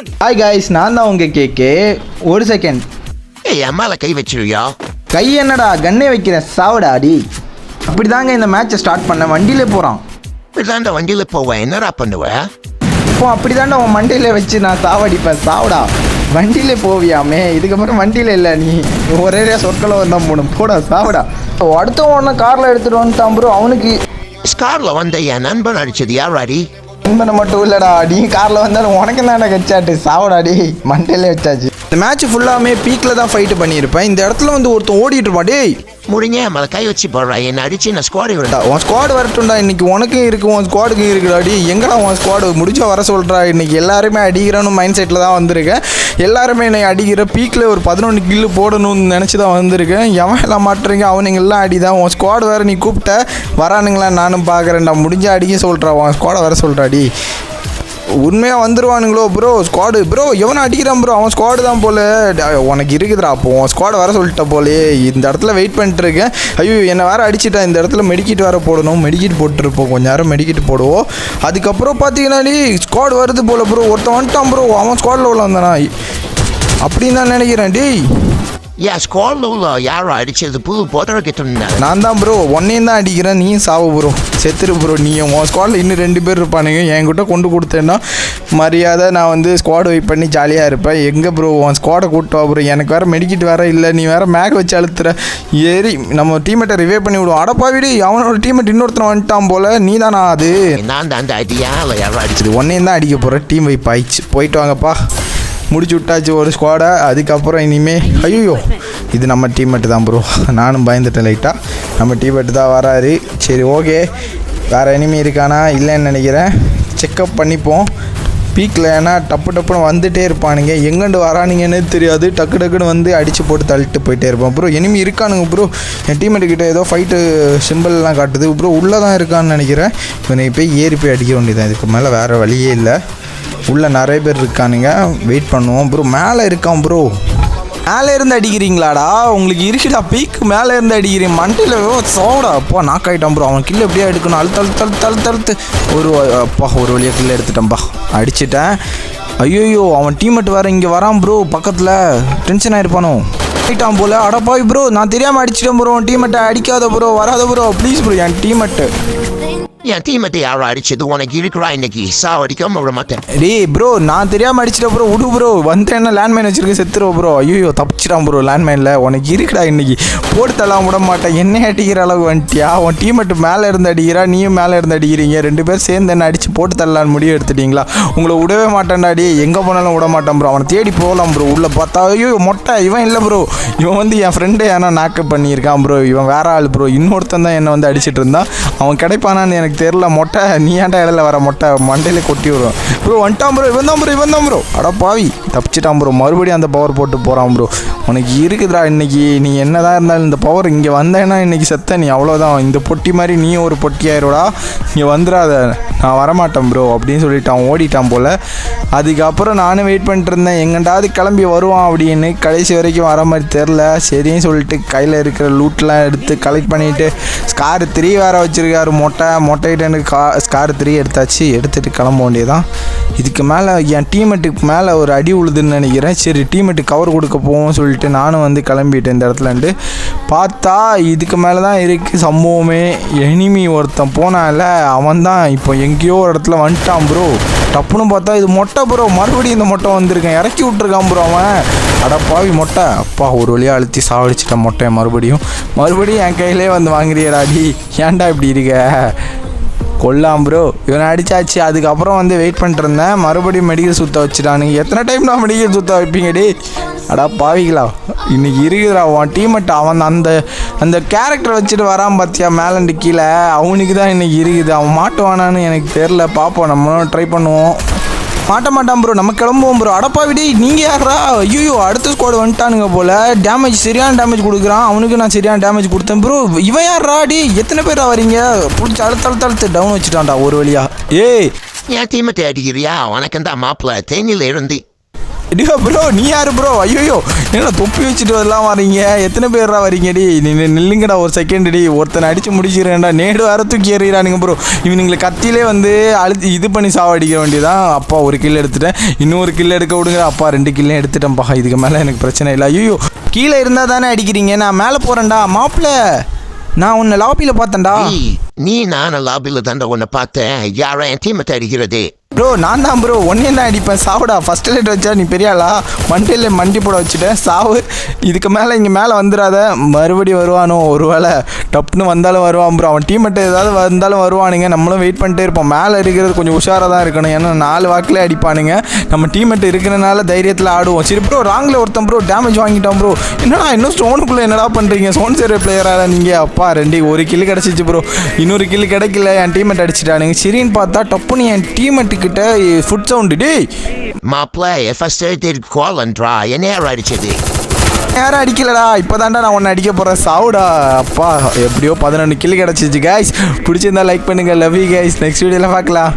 Hi guys நான் தான் உங்கள் கேக்கே ஒரு செகண்ட் ஏய் என் மேல கை வச்சிருவியா கை என்னடா? கண்ணே வைக்கிறேன் சாவடா அடி அப்படி தாங்க இந்த மேட்சை ஸ்டார்ட் பண்ணேன் வண்டியிலே போகிறான் இப்படிதான்டா வண்டியில போவேன் என்னடா பண்ணுவ? இப்போ அப்படி தாண்டா உன் மண்டையில வச்சு நான் சாவடிப்பேன். சாவடா. வண்டியிலே போவியாமே. இதுக்கப்புறம் வண்டியில இல்லை நீ. ஒரே சொற்களை வந்தால் போகணும் போடா சாவடா. அடுத்த ஒன்று காரில் எடுத்துகிட்டு வந்துட்டான் ப்ரோ அவனுக்கு ஸ்கார்ல வந்த என் நண்பன் அடிச்சது. யாராடி நண்பனை மட்டும் இல்லைடா நீ காரில் வந்தாலும் உனக்கு தானே கச்சாட்டு சாவடா டி மண்டையிலே வச்சாச்சு. இந்த மேட்ச் ஃபுல்லாமே பீக்கில் தான் ஃபைட்டு பண்ணியிருப்பேன். இந்த இடத்துல வந்து ஒருத்தன் ஓடிட்டு இருப்பான் டேய். என் மேல கை வச்சு போடுறா. என்ன அடிச்சு நான் ஸ்குவாடி விட உன் ஸ்குவாடு வரட்டும்டா. இன்னைக்கு உனக்கும் இருக்கு உன் ஸ்குவாடுக்கும் இருக்குடாடி எங்கடா உன் ஸ்குவாடு முடிச்சா வர சொல்கிறா இன்னைக்கு எல்லாருமே அடிக்கிறோன்னு மைண்ட் செட்டில் தான் வந்திருக்கேன். எல்லாருமே என்னை அடிக்கிற பீக்கில் ஒரு பதினொன்று கில்லு போடணும்னு நினச்சி தான் வந்திருக்கேன். எவன் எல்லாம் மாட்டுறீங்க? அவனுங்க எல்லாம் அடி தான் உன் ஸ்குவாட் வேறு நீ கூப்பிட்ட. வரானுங்களா? நானும் பார்க்குறேன்டா முடிஞ்ச அடிக்க சொல்கிறா உன் ஸ்குவாடை வர சொல்கிறாடி உண்மையாக வந்துடுவானுங்களோ ப்ரோ ஸ்குவாடு ப்ரோ எவனை அடிக்கிறான் ப்ரோ அவன் ஸ்குவாடு தான் போல. உனக்கு இருக்குதுடா அப்போ உன் ஸ்குவாடு வர சொல்லிட்ட போலே இந்த இடத்துல வெயிட் பண்ணிட்டுருக்கேன் ஐயோ என்னை வேற அடிச்சிட்டேன். இந்த இடத்துல மெடிக்கிட் வேற போடணும். மெடிக்கிட் போட்டுருப்போம். கொஞ்சம் நேரம் மெடிக்கிட் போடுவோம். அதுக்கப்புறம் பார்த்தீங்கன்னா நீ வருது போல ப்ரோ ஒருத்தன் வந்துட்டான் ப்ரோ அவன் ஸ்குவாடில் உள்ள வந்தானா அப்படின்னு தான் நினைக்கிறேன் டேய். என் ஸ்குவாட்ல உள்ள யாரோ அடிச்சது புது போதரக்கிட்டு இருந்தாரு நான் தான் ப்ரோ ஒன்னையும் தான் அடிக்கிறேன். நீயும் சாவு ப்ரோ செத்துரு ப்ரோ நீ உன் ஸ்குவாடில் இன்னும் ரெண்டு பேர் இருப்பானுங்க. என்கிட்ட கொண்டு கொடுத்தேன்னா மரியாதை நான் வந்து ஸ்குவாட் வெயிட் பண்ணி ஜாலியாக இருப்பேன். எங்கே ப்ரோ உன் ஸ்குவாடை கூட்டு வா ப்ரோ எனக்கு வேறு மெடிக்கிட் வேறு இல்லை. நீ வேறு மேக் வச்சு அழுத்துற. ஏறி நம்ம டீமேட்டை ரிவே பண்ணி விடுவோம். அடப்பாவிடி அவனோட டீமேட் இன்னொருத்தன் வந்துட்டான் போல. நீ தானா அது? நான் தான் அந்த அடியா இல்லை யாரோ அடிச்சது ஒன்னையும் தான் அடிக்க போகிறேன் டீம் வைப் ஆயிடுச்சு. போயிட்டு வாங்கப்பா. முடிச்சு விட்டாச்சு ஒரு ஸ்குவாடை அதுக்கப்புறம் இனிமேல் ஐயோ இது நம்ம டீம்மேட்டு தான் ப்ரோ நானும் பயந்துட்டேன் லைட்டாக நம்ம டீம்மேட்டு தான் வராரு. சரி ஓகே வேறு எனிமி இருக்கானா? இல்லைன்னு நினைக்கிறேன். செக்கப் பண்ணிப்போம். பீக்கில் ஏன்னா டப்பு டப்புன்னு வந்துட்டே இருப்பானுங்க. எங்கேண்டு வரானுங்கன்னு தெரியாது. டக்கு டக்குன்னு வந்து அடித்து போட்டு தள்ளிட்டு போயிட்டே இருப்பான் ப்ரோ எனிமி இருக்கானுங்க ப்ரோ என் டீம்மேட்டு ஏதோ ஃபைட்டு சிம்பிள்லாம் காட்டுது. ப்ரோ உள்ளே தான் இருக்கான்னு நினைக்கிறேன். இவனை போய் ஏறி போய் அடிக்க வேண்டியதான் இதுக்கு மேலே வேறு வழியே இல்லை. உள்ளே நிறைய பேர் இருக்கானுங்க. வெயிட் பண்ணுவோம் ப்ரோ மேலே இருக்கான் ப்ரோ மேலே இருந்து அடிக்கிறீங்களாடா? உங்களுக்கு இருக்குடா பீக்கு மேலே இருந்து அடிக்கிறீங்க மண்டையில் சோடா. அப்பா நாக் ஆகிட்டான் ப்ரோ அவன் கில்ல எப்படியா எடுக்கணும்? அழுத்த அழுத்த அழுத்து அழுத்து அழுத்து. ஒரு அப்பா ஒரு வழியாக கில்ல எடுத்துட்டேன்ப்பா அடிச்சிட்டேன். ஐயோயோ அவன் டீமெட் வேறு இங்கே வரான் ப்ரோ பக்கத்தில். டென்ஷன் ஆகிருப்பானோ ஆயிட்டான் போல. அடப்பாவி ப்ரோ நான் தெரியாமல் அடிச்சிட்டேன் ப்ரோ டீமெட்டை அடிக்காத ப்ரோ வராத ப்ரோ ப்ளீஸ் ப்ரோ என் டீமெட்டு என் டீமத்தை யாரோ அடிச்சது? உனக்கு இருக்கிறா இன்னைக்கு? சா அடிக்காம விட மாட்டேன். டேய் ப்ரோ நான் தெரியாமல் அடிச்சிட்டேன் ப்ரோ விடு ப்ரோ வந்து என்ன லேண்ட்மைன் வச்சிருக்க? செத்துருவோம் ப்ரோ ஐயோ தப்பிச்சிட்டான் ப்ரோ லேண்ட்மைனில் உனக்கு இருக்குடா இன்னைக்கு. போட்டு தள்ளாம விட மாட்டேன். என்ன அடிக்கிற அளவு வந்துட்டியா? உன் டீமெட்டு மேலே இருந்து அடிக்கிறா? நீயும் மேலே இருந்து அடிக்கிறீங்க. ரெண்டு பேர் சேர்ந்து என்ன அடிச்சு போட்டு தள்ளலான்னு முடிவு எடுத்துட்டீங்களா? உங்களை விடவே மாட்டேன்டா டே எங்கே போனாலும் விட மாட்டேன் ப்ரோ அவனை தேடி போகலாம் ப்ரோ உள்ளே பார்த்தா ஐயோ மொட்டை. இவன் இல்லை ப்ரோ இவன் வந்து என் ஃப்ரெண்டு ஏன்னா நாக்கப் பண்ணியிருக்கான் ப்ரோ இவன் வேற ஆள் ப்ரோ இன்னொருத்தன் தான் என்னை வந்து அடிச்சிட்டு இருந்தான். அவன் கிடைப்பானான்னு எனக்கு தெரில மொட்டை நீ ஏன்டா இடையில வர? மொட்டை மண்டையில கொட்டி விடுவோம் ப்ரோ வந்துட்டான் ப்ரோ இவன் தான் ப்ரோ இவன் தான் ப்ரோ அட பாவி. தப்பிச்சிட்டான் ப்ரோ மறுபடியும் அந்த பவர் போட்டு போகிறான் ப்ரோ உனக்கு இருக்குதுடா இன்னைக்கு. நீ என்னதான் இருந்தாலும் இந்த பவர் இங்கே வந்தேன்னா இன்னைக்கு செத்த நீ. அவ்வளோதான் இந்த பொட்டி மாதிரி நீ ஒரு பொட்டி ஆயிரோடா. இங்கே வந்துடாத. நான் வரமாட்டேன் ப்ரோ அப்படின்னு சொல்லிட்டு அவன் ஓடிட்டான் போல். அதுக்கப்புறம் நானும் வெயிட் பண்ணிட்டு இருந்தேன். எங்கண்டாவது கிளம்பி வருவான் அப்படின்னு கடைசி வரைக்கும் வர மாதிரி தெரில சரின்னு சொல்லிட்டு கையில் இருக்கிற லூட்லாம் எடுத்து கலெக்ட் பண்ணிவிட்டு ஸ்கார் த்ரீ வேறு வச்சுருக்காரு. மொட்டை மொட்டைகிட்ட கா ஸ்கார் த்ரீ எடுத்தாச்சு. எடுத்துகிட்டு கிளம்ப வேண்டியதான் இதுக்கு மேலே என் டீமெட்டுக்கு மேலே ஒரு அடி உழுதுன்னு நினைக்கிறேன். சரி டீமெட்டுக்கு கவர் கொடுக்க போவோம்னு சொல்லிட்டு நானும் வந்து கிளம்பிட்டேன் இந்த இடத்துலண்டு பார்த்தா இதுக்கு மேலே தான் இருக்குது சம்பவமே. எனிமி ஒருத்தன் போனால அவன் தான் இப்போ எங்கேயோ ஒரு இடத்துல வந்துட்டான் ப்ரோ டப்புன்னு பார்த்தா இது மொட்டை ப்ரோ மறுபடியும் இந்த மொட்டை வந்திருக்கேன். இறக்கி விட்ருக்கான் ப்ரோ அவன். அடப்பாவி பாவி மொட்டை. அப்பா ஒரு வழியாக அழுத்தி சாவடிச்சிட்டேன் மொட்டையை மறுபடியும். மறுபடியும் என் கையிலே வந்து வாங்குறியடாடி. ஏன்டா இப்படி இருக்க? கொல்லாம் ப்ரோ இவனை அடிச்சாச்சு. அதுக்கப்புறம் வந்து வெயிட் பண்ணிட்டு இருந்தேன். மறுபடியும் மெடிக்கல் சுத்த வச்சுட்டானுங்க. எத்தனை டைம் நான் மெடிக்கல் சுத்த வைப்பீங்கடி? அடா பாவிங்களா இன்னைக்கு இருக்குதுடா. உன் டீமெட் அவன் அந்த அந்த கேரக்டர் வச்சுட்டு வரான் பார்த்தியா மேலண்டு கீழே. அவனுக்கு தான் இன்னைக்கு இருக்குது. அவன் மாட்டுவானான்னு எனக்கு தெரில பார்ப்போம். நம்மளும் ட்ரை பண்ணுவோம். மாட்ட மாட்டான் ப்ரோ நம்ம கிளம்புவோம் ப்ரோ அடப்பா விடி. நீங்கள் யாரா ஐயோ அடுத்த ஸ்குவாட் வந்துட்டானுங்க போல. டேமேஜ் சரியான டேமேஜ் கொடுக்குறான். அவனுக்கு நான் சரியான டேமேஜ் கொடுத்தேன் ப்ரோ இவன் யாரா டி எத்தனை பேரா வரீங்க? பிடிச்சி அழுத்த அழுத்த அழுத்து டவுன் வச்சுட்டான்டா ஒரு வழியா. ஏய். என் டீமத்தை அடிக்கிறியா உனக்கு தான் மாப்பிள்ள தேனியில இருந்து டியோ ப்ரோ நீ யாரு ப்ரோ ஐயோ என்ன தொப்பி வச்சுட்டு வரலாம் வரீங்க எத்தனை பேர்ரா வரீங்கடி நீ நில்லுங்கடா ஒரு செகண்ட் டி ஒருத்தனை அடிச்சு முடிச்சிடுறேன்டா நேடு வர தூக்கி எறிகிறானுங்க ப்ரோ இவனுங்களை கத்தியிலே வந்து அழுத்தி இது பண்ணி சாவடிக்க வேண்டியதான் அப்பா ஒரு கில் எடுத்துட்டேன். இன்னொரு கில் எடுக்க விடுங்க அப்பா ரெண்டு கில்லையும் எடுத்துட்டேன்ப்பா இதுக்கு மேலே எனக்கு பிரச்சனை இல்லை. ஐயோ கீழே இருந்தால் தானே அடிக்கிறீங்க? நான் மேலே போகிறேன்டா மாப்பிள்ள நான் உன்னை லாபியில் பார்த்தேன்டா. நீ நான் லாபியில் தாண்டா உன்னை பார்த்தேன். யாரும் என் டீமை அடிக்கிறதே ப்ரோ நான் தான் ப்ரோ ஒன்னே தான் அடிப்பேன். சாவுடா. ஃபர்ஸ்ட் லைட் வச்சா நீ பெரிய ஆளா? மண்டையில் மண்டி போட வச்சுட்டேன் சாவு. இதுக்கு மேலே இங்கே மேலே வந்துடாத. மறுபடியும் வருவானோ? ஒருவேளை டப்புன்னு வந்தாலும் வருவான் ப்ரோ அவன் டீம் மட்டும் ஏதாவது வந்தாலும் வருவானுங்க. நம்மளும் வெயிட் பண்ணிட்டே இருப்போம். மேலே இருக்கிறது கொஞ்சம் உஷாராக தான் இருக்கணும். ஏன்னா நாலு வாக்கிலே அடிப்பானுங்க. நம்ம டீம் மட்டும் இருக்கிறனால தைரியத்தில் ஆடுவோம். சரி ப்ரோ ராங்கில் ஒருத்தன் ப்ரோ டேமேஜ் வாங்கிட்டான் ப்ரோ என்னடா இன்னும் ஸ்டோனுக்குள்ளே என்னடா பண்ணுறீங்க சோன் சேர் பிளேயராக நீங்கள் அப்பா ரெண்டு ஒரு கில்லு கிடச்சிச்சு ப்ரோ இன்னொரு கில்லு கிடைக்கல. என் டீமெட் அடிச்சிட்டானுங்க. சரின்னு பார்த்தா டப்புன்னு என் டீமெட்டுக்கு கிட்ட ஃபுட் சவுண்டு டேய் மாப்பிள்ள ஃபர்ஸ்ட் எடுத்து கோலன்றா என்ன யாரும் அடிச்சது யாரும் அடிக்கலடா இப்போதான்டா நான் உன்னை அடிக்க போகிறேன் சாவுடா. அப்பா எப்படியோ பதினொன்று கில்லு கிடச்சிச்சு கைஸ் பிடிச்சிருந்தா லைக் பண்ணுங்கள் லவ் யூ கைஸ் நெக்ஸ்ட் வீடியோவில் பார்க்கலாம்.